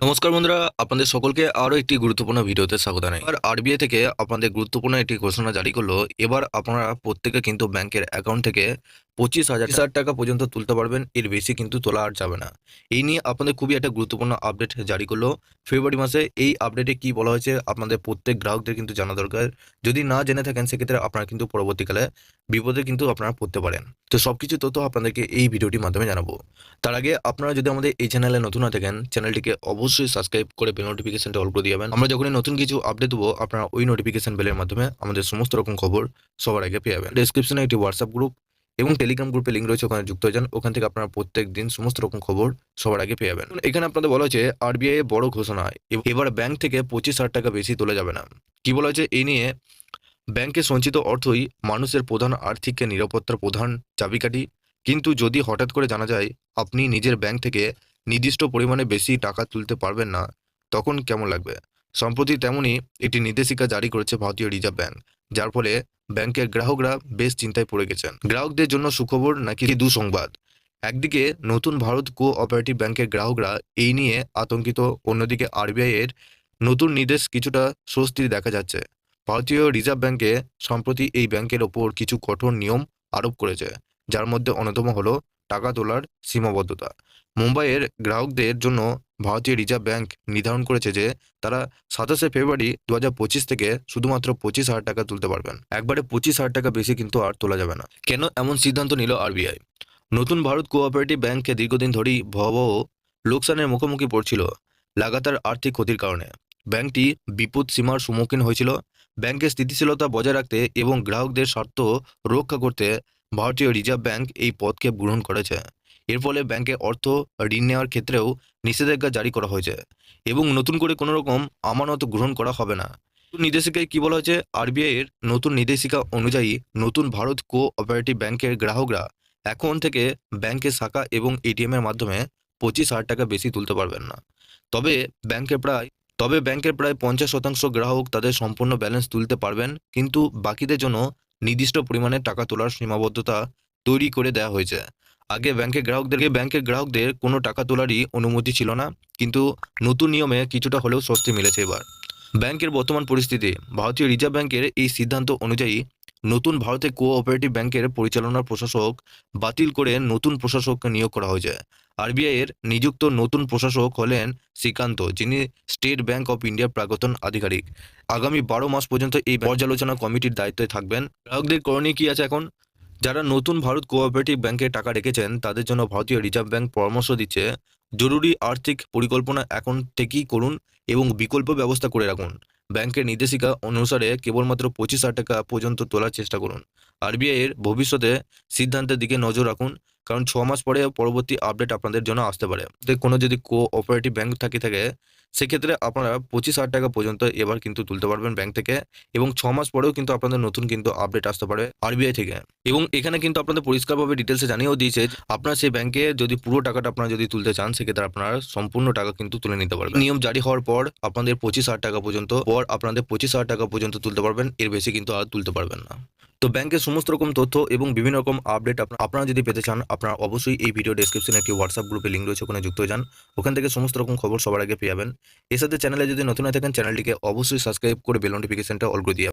নমস্কার বন্ধুরা, আপনাদের সকলকে আরও একটি গুরুত্বপূর্ণ ভিডিওতে স্বাগত জানাই। আর আরবিআই থেকে আপনাদের গুরুত্বপূর্ণ একটি ঘোষণা জারি করল। এবার আপনারা প্রত্যেকে কিন্তু ব্যাংকের অ্যাকাউন্ট থেকে পঁচিশ হাজার হাজার টাকা পর্যন্ত তুলতে পারবেন, এর বেশি কিন্তু তোলা আর যাবে না। এই নিয়ে আপনাদের খুবই একটা গুরুত্বপূর্ণ আপডেট জারি করল। ফেব্রুয়ারি মাসে এই আপডেটে কি বলা হয়েছে আপনাদের প্রত্যেক গ্রাহকদের কিন্তু জানা দরকার। যদি না জেনে থাকেন, সেক্ষেত্রে আপনারা কিন্তু পরবর্তীকালে বিপদে কিন্তু আপনারা পড়তে পারেন। তো সব কিছু তথ্য আপনাদেরকে এই ভিডিওটির মাধ্যমে জানাব। তার আগে আপনারা যদি আমাদের এই চ্যানেলে নতুন না থাকেন চ্যানেলটিকে অবশ্যই সাবস্ক্রাইব করে বেল নোটিফিকেশনটা অল করে দিয়ে যাবেন। আমরা যখনই নতুন কিছু আপডেট দেবো, আপনারা ওই নোটিফিকেশন বেলের মাধ্যমে আমাদের সমস্ত রকম খবর সবার আগে পেয়ে যাবেন। ডেসক্রিপশনে একটি হোয়াটসঅ্যাপ গ্রুপ এবং টেলিগ্রাম গ্রুপে লিঙ্ক রয়েছে, ওখানে যুক্ত হয়ে যান। ওখান থেকে আপনারা প্রত্যেক দিন সমস্ত রকম খবর সবার আগে পেয়ে যাবেন। এখানে আপনাদের বলা হয়েছে আরবিআই বড় ঘোষণা। এবার ব্যাংক থেকে পঁচিশ হাজার টাকা বেশি তোলা যাবে না। কি বলা হয়েছে? এই নিয়ে ব্যাংকে সঞ্চিত অর্থই মানুষের প্রধান আর্থিক নিরাপত্তার প্রধান চাবিকাঠি। কিন্তু যদি হঠাৎ করে জানা যায়, আপনি নিজের ব্যাংক থেকে নির্দিষ্ট পরিমাণে বেশি টাকা তুলতে পারবেন না, তখন কেমন লাগবে? সম্প্রতি তেমনই একটি নির্দেশিকা জারি করেছে ভারতীয় রিজার্ভ ব্যাংক যার ফলে ব্যাংকের গ্রাহকরা বেশ চিন্তায় পড়ে গেছেন। গ্রাহকদের জন্য সুখবর নাকি দুঃসংবাদ? একদিকে নতুন ভারত কো অপারেটিভ ব্যাংকের গ্রাহকরা এই নিয়ে আতঙ্কিত, অন্যদিকে আরবিআই এর নতুন নির্দেশ কিছুটা স্বস্তি দেখা যাচ্ছে। ভারতীয় রিজার্ভ ব্যাংকে সম্প্রতি এই ব্যাংকের ওপর কিছু কঠোর নিয়ম আরোপ করেছে, যার মধ্যে অন্যতম হলো টাকা তোলার সীমাবদ্ধতা। মুম্বাইয়ের গ্রাহকদের জন্য ভারতীয় রিজার্ভ ব্যাংক নির্ধারণ করেছে যে, তারা সাতাশে ফেব্রুয়ারি দুহাজার পঁচিশ থেকে শুধুমাত্র পঁচিশ হাজার টাকা তুলতে পারবেন। একবারে পঁচিশ হাজার টাকা বেশি কিন্তু আর তোলা যাবে না। কেন এমন সিদ্ধান্ত নিল আরবিআই? নতুন ভারত কোঅপারেটিভ ব্যাংকে দীর্ঘদিন ধরেই ভয়াবহ লোকসানের মুখোমুখি পড়ছিল লাগাতার আর্থিক ক্ষতির কারণে। ব্যাংকটি বিপদ সীমার সম্মুখীন হয়েছিল। ব্যাংকের স্থিতিশীলতা বজায় রাখতে এবং গ্রাহকদের স্বার্থ রক্ষা করতে ভারতীয় রিজার্ভ ব্যাংক এই পদক্ষেপ গ্রহণ করেছে। এর ফলে ব্যাংকে অর্থ ঋণ নেওয়ার ক্ষেত্রেও নিষেধাজ্ঞা জারি করা হয়েছে এবং নতুন করে কোনো রকম আমানত গ্রহণ করা হবে না। নির্দেশিকায় কি বলা হয়েছে? আরবিআই এর নতুন নির্দেশিকা অনুযায়ী নতুন ভারত কো অপারেটিভ ব্যাংকের গ্রাহকরা এখন থেকে ব্যাংকের শাখা এবং এটিএম এর মাধ্যমে পঁচিশ হাজার টাকা বেশি তুলতে পারবেন না। তবে ব্যাংকে প্রায়, তবে ব্যাংকের প্রায় পঞ্চাশ শতাংশ গ্রাহক তাদের সম্পূর্ণ ব্যালেন্স তুলতে পারবেন, কিন্তু বাকিদের জন্য নির্দিষ্ট পরিমাণে টাকা তোলার সীমাবদ্ধতা তৈরি করে দেওয়া হয়েছে। আগে ব্যাংকের গ্রাহকদেরকে, ব্যাংকের গ্রাহকদের কোনো টাকা তোলারই অনুমতি ছিল না, কিন্তু নতুন নিয়মে কিছুটা হলেও স্বস্তি মিলেছে এবার। ব্যাংকের বর্তমান পরিস্থিতি, ভারতীয় রিজার্ভ ব্যাংকের এই সিদ্ধান্ত অনুযায়ী নতুন ভারতে কোঅপারেটিভ ব্যাংকের পরিচালনার প্রশাসক বাতিল করে নতুন প্রশাসক নিয়োগ করা হয়েছে। আরবিআই এর নিযুক্ত নতুন প্রশাসক হলেন শ্রীকান্ত, যিনি স্টেট ব্যাংক অফ ইন্ডিয়ার প্রাক্তন আধিকারিক। আগামী বারো মাস পর্যন্ত এই পর্যালোচনা কমিটির দায়িত্বে থাকবেন। গ্রাহকদের করণীয় কি আছে এখন? যারা নতুন ভারত কোঅপারেটিভ ব্যাংকে টাকা রেখেছেন, তাদের জন্য ভারতীয় রিজার্ভ ব্যাংক পরামর্শ দিচ্ছে, জরুরি আর্থিক পরিকল্পনা এখন থেকেই করুন এবং বিকল্প ব্যবস্থা করে রাখুন। ব্যাংকের নির্দেশিকা অনুসারে কেবলমাত্র পঁচিশ হাজার টাকা পর্যন্ত তোলার চেষ্টা করুন। আরবিআই এর ভবিষ্যতে সিদ্ধান্তের দিকে নজর রাখুন। কারণ ছ মাস পরে পরবর্তী আপডেট আপনাদের জন্য আসতে পারে। কোনো যদি কো অপারেটিভ থাকে থাকে, সেক্ষেত্রে আপনারা পঁচিশ হাজার টাকা পর্যন্ত এবার কিন্তু তুলতে পারবেন ব্যাংক থেকে এবং ছ মাস পরেও কিন্তু আপনাদের নতুন কিন্তু আপডেট আসতে পারে আরবিআই থেকে। এবং এখানে কিন্তু আপনাদের পরিষ্কারভাবে ডিটেলসে জানিয়েও দিয়েছে আপনার সেই ব্যাংকে যদি পুরো টাকাটা আপনারা যদি তুলতে চান, সেক্ষেত্রে আপনারা সম্পূর্ণ টাকা কিন্তু তুলে নিতে পারবেন। নিয়ম জারি হওয়ার পর আপনাদের পঁচিশ হাজার টাকা পর্যন্ত, পর আপনাদের পঁচিশ হাজার টাকা পর্যন্ত তুলতে পারবেন, এর বেশি কিন্তু আর তুলতে পারবেন না। তো ব্যাংকের সমস্ত রকম তথ্য এবং বিভিন্ন রকম আপডেট আপনারা যদি পেতে চান, আপনারা অবশ্যই এই ভিডিও ডেসক্রিপশনে একটি হোয়াটসঅ্যাপ গ্রুপে লিঙ্ক রয়েছে, ওখানে যুক্ত যান। ওখান থেকে সমস্ত রকম খবর সবার আগে পেয়ে যাবেন। এর সাথে চ্যানেলে যদি নতুন হয়ে থাকেন চ্যানেলটিকে অবশ্যই সাবস্ক্রাইব করে বেল নোটিফিকেশনটা অল করে দিয়ে